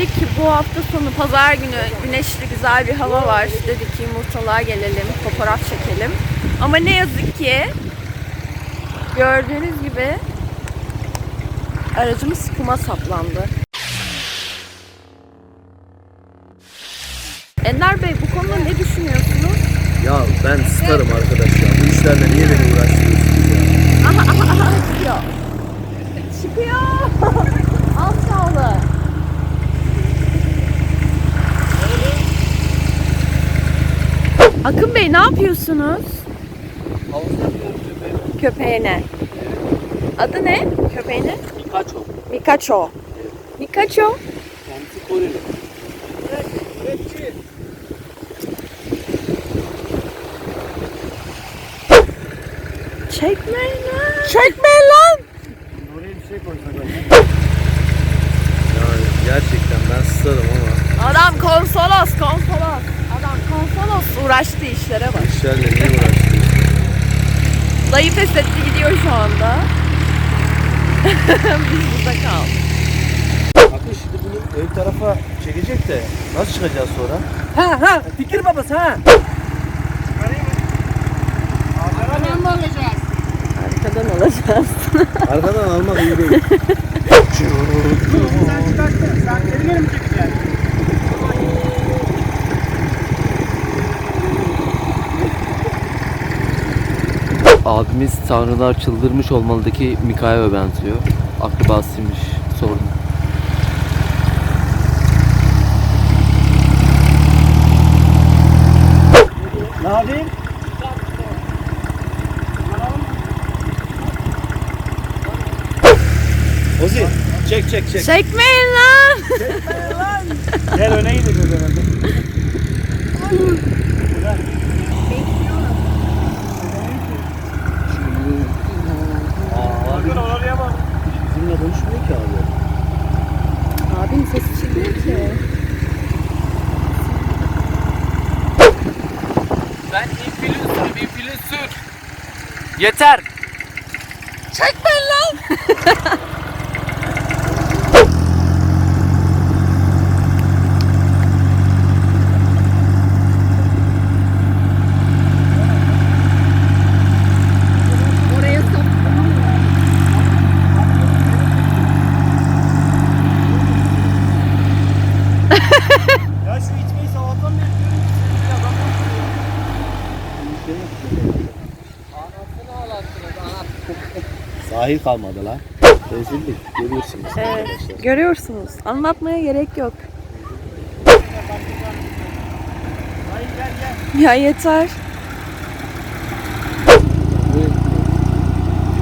Dedik ki bu hafta sonu pazar günü güneşli güzel bir hava var. Dedik ki yumurtalığa gelelim, fotoğraf çekelim. Ama ne yazık ki gördüğünüz gibi aracımız kuma saplandı. Ender Bey bu konuda ne düşünüyorsunuz? Ya ben starım arkadaş ya. Bu işlerle niye beni uğraştırıyorsunuz ya? Aha aha aha çıkıyor. Çıkıyor. Akın Bey ne yapıyorsunuz? Köpeğine. Adı ne? Köpeğine? Pikachu. Mikacho. Mikacho. Kendisi Koreli. Çekmeyin lan. Çekmeyin lan. Oraya bir şey koysak Yani gerçekten ben starım ama Adam konsolos. Uğraştı işlere bak. işlerle niye uğraştırıyorsunuz? Dayı pes etti gidiyor şu anda. Biz burada kaldık. Bakın şimdi bunu ön tarafa çekecek de nasıl çıkacağız sonra? Ha ha fikir babası ha. Arkadan alacağız. Arkadan almak iyi değil. Abimiz Tanrılar Çıldırmış olmalıdaki Mikael'e benziyor. Akrabasıymış sordum. Ne yapayım? Ozi çek çek çek. Çekmeyin lan. Gel öne gidelim o zaman. Ben influencer'ım influencer. Yeter. Çekmeyin lan. Oraya soktum. Ya şu içmeyi sabahtan beri diyorum. Ya ben Sahil kalmadı lan. Rezillik görüyorsunuz Evet, arkadaşlar. görüyorsunuz. Anlatmaya gerek yok. Ya yeter.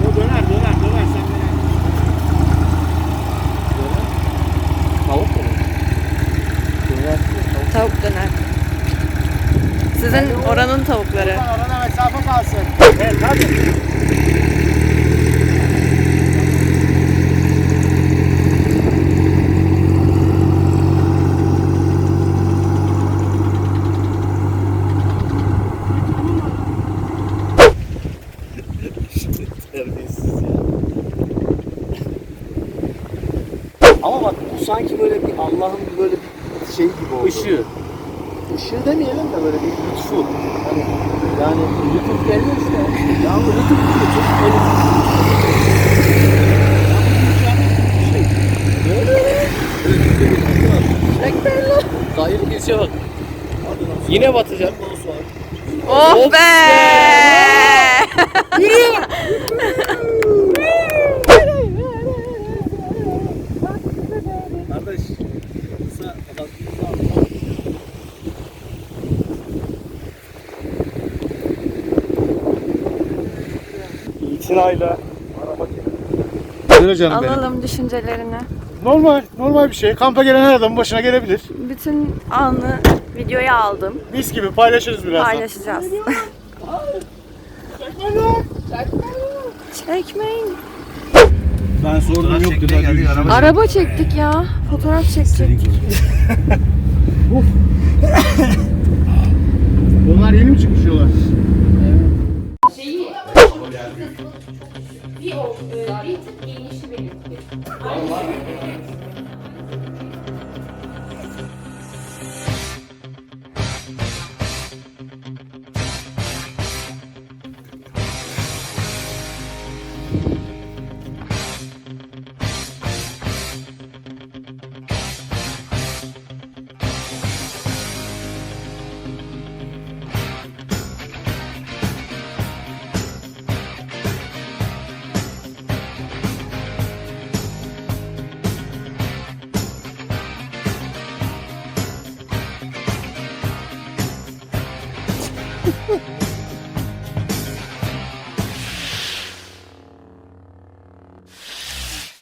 O döner döner döner sen döner. Tavuk mu? Döner. Tavuk döner. Sizin oranın tavukları. Arada mesafe kalsın. Evet hadi. Terbiyesiz ya. Ama bak bu sanki böyle bir Allah'ın bir böyle bir şey gibi oldu. Işığı. Işığı demeyelim de böyle bir lütfu. Hani yani lütuf geliyor işte. Ya bu lütuf lütuf lan. Daire geçe bak. Yine batacak. Oh be! Kardeş. İtinayla. Söyle canım benim. Alalım düşüncelerini. Normal, normal bir şey. Kampa gelen her adamın başına gelebilir. Bütün anı videoya aldım. Mis gibi paylaşırız birazdan. Paylaşacağız. Çekmeyin. Ben sordum yok dedi. araba. Araba çektik ya. Fotoğraf çekecektik. Ha ha ha!